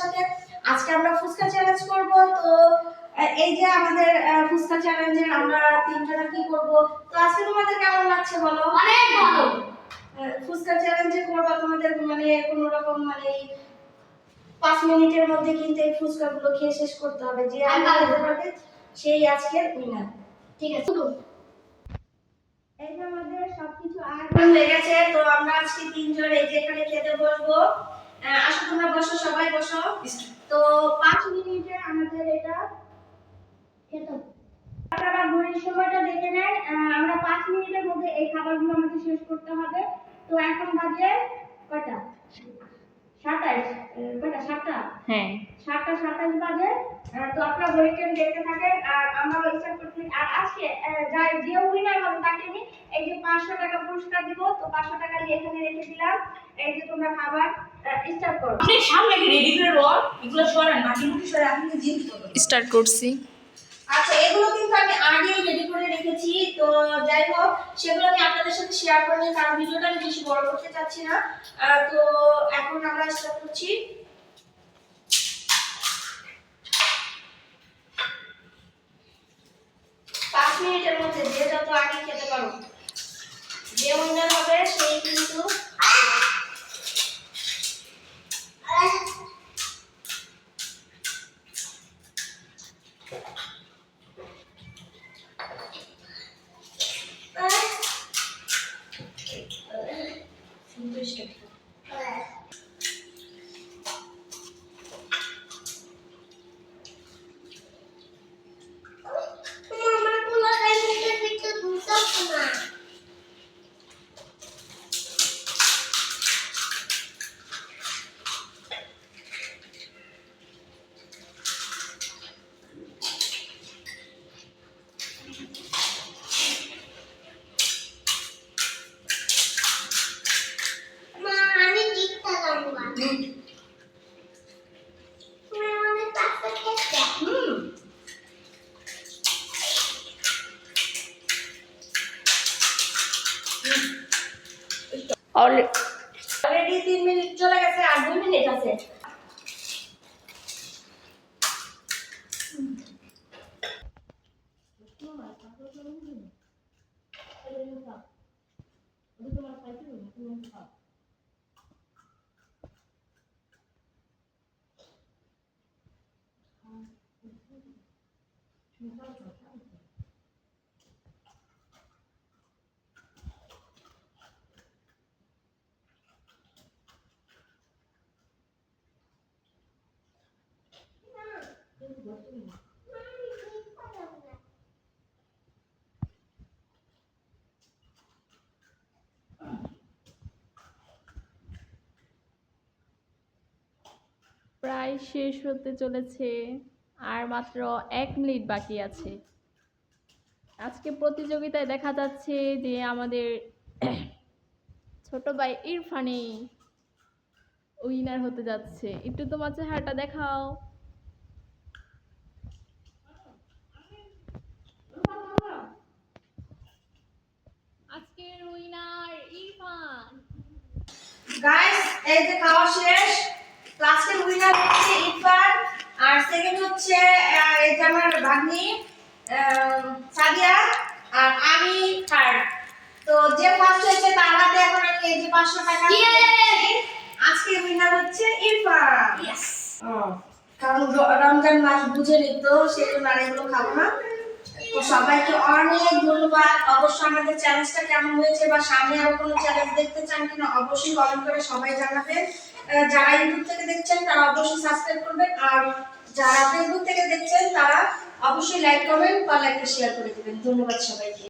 সাথে আজকে আমরা ফুচকা চ্যালেঞ্জ করব। তো এই যে আমাদের ফুচকা চ্যালেঞ্জের আমরা তিনজনে কি করব? তো আজকে তোমাদের কেমন লাগছে বলো? অনেক ভালো। ফুচকা চ্যালেঞ্জে করবা তোমাদের মানে কোনো রকম মানে পাঁচ মিনিটের মধ্যে কিন্তু এই ফুচকাগুলো খেয়ে শেষ করতে হবে। যে আমি আগে পারব। খেতে পারবে সেই আজকের উইনার ঠিক আছে? এই যে আমাদের সবকিছু আয়োজন হয়ে গেছে তো আমরা আজকে তিনজন এই যে এখানে খেতে বসবো। তোমরা বসো সবাই বসো। তো পাঁচ মিনিটে আমাদের এটা। ঘড়ির সময়টা দেখে নেন। আমরা পাঁচ মিনিটের মধ্যে এই খাবারগুলো আমাদের শেষ করতে হবে। তো এখন বাজে সাতাইশ। সাতটা? হ্যাঁ। সাতটা বাজে। তো আপনারা দেখতে থাকেন। আর আমরা আর আজকে যাই যে উইনার হবে তাকে আমি এই পাঁচশো টাকা পুরস্কার দিব তো পাঁচশো টাকা নিয়ে এখানে রেখে দিলাম। এই যে তোমরা খাবার স্টার্ট করো। আপনি সামনে রেডি করে রন এগুলো সরান মাটি মুটি সরে আপনি জিনিস স্টার্ট করছি। আচ্ছা এগুলো কিন্তু আমি আগেই রেডি করে রেখেছি তো যাই হোক সেগুলো আমি আপনাদের সাথে শেয়ার করে নিই কারণ ভিডিওটা আমি বেশি বড় করতে চাচ্ছি না। আহ, তো এখন আমরা স্টার্ট করছি। পাঁচ মিনিটের মধ্যে যে যত আগে খেতে পারো। যে উইনার হবে সেই কিন্তু অলরেডি তিন মিনিট চলে গেছে আর দুই মিনিট আছে। প্রায় শেষ হতে চলেছে, আর মাত্র এক মিনিট বাকি আছে। আজকে প্রতিযোগিতায় দেখা যাচ্ছে যে আমাদের ছোট ভাই ইরফানি উইনার হতে যাচ্ছে। একটু তোমার চেহারাটা দেখাও আজকের উইনার ইরফান গাইস এই যে খাওয়া শেষ ক্লাসের উইনার হচ্ছে ইরফান আর সেকেন্ড হচ্ছে এই যে আমার ভাগ্নি সাদিয়া আর আমি থার্ড তো যে ফার্স্ট হয়েছে তার হাতে এখন আমি এই যে পাঁচশো টাকা। আজকে উইনার হচ্ছে ইরফান। কারণ রমজান মাস বুঝে নিত সেই জন্য আর এগুলো খাব না। তো সবাইকে অনেক ধন্যবাদ। অবশ্যই আমাদের চ্যালেঞ্জটা কেমন হয়েছে বা সামনে আরও কোনো চ্যালেঞ্জ দেখতে চান কিনা অবশ্যই কমেন্ট করে সবাই জানাবেন। যারা ইউটিউব থেকে দেখছেন, তারা অবশ্যই সাবস্ক্রাইব করবেন। আর যারা ফেসবুক থেকে দেখছেন, তারা অবশ্যই লাইক কমেন্ট বা লাইক শেয়ার করে দেবেন। ধন্যবাদ সবাইকে।